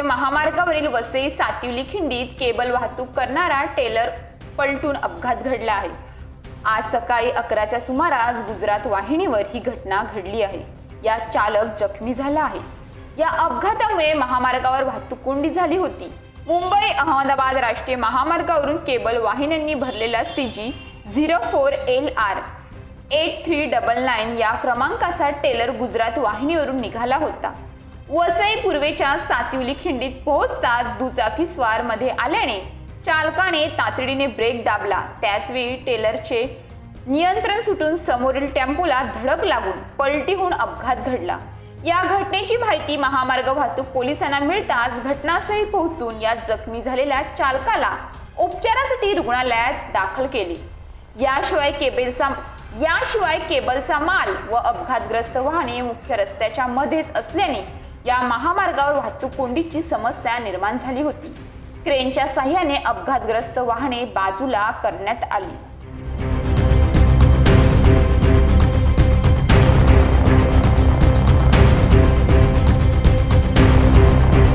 महामार्गावरील वसई सातिवली खिंडीत केबल वाहतूक करणारा टेलर पलटून अपघात घडला आहे. आज सकाळी अकराच्या सुमारास गुजरात वाहिनीवर ही घटना घडली आहे. या चालक जखमी झाला आहे. या अपघातामुळे महामार्गावर वाहतूक कोंडी झाली होती. मुंबई अहमदाबाद राष्ट्रीय महामार्गावरून केबल वाहिन्यांनी भरलेला C G zero four L R eight three double nine या क्रमांकाचा टेलर गुजरात वाहिनीवरून निघाला होता. वसई पूर्वेच्या सातिवली खिंडीत पोहोचतात दुचाकी स्वारमध्ये आल्याने चालकाने तातडीने ब्रेक दाबला. त्याचवेळी टेलरचे नियंत्रण सुटून समोरील टेम्पोला धडक लागून पलटी होऊन अपघात घडला. या घटनेची माहिती महामार्ग वाहतूक पोलिसांना मिळताच घटनास्थळी पोहोचून या जखमी झालेल्या चालकाला उपचारासाठी रुग्णालयात दाखल केले. याशिवाय केबलचा याशिवाय केबलचा माल व अपघातग्रस्त वाहने मुख्य रस्त्याच्या मध्येच असल्याने या महामार्गावर वाहतूक कोंडीची समस्या निर्माण झाली होती. क्रेनच्या साह्याने अपघातग्रस्त वाहने बाजूला करण्यात आली.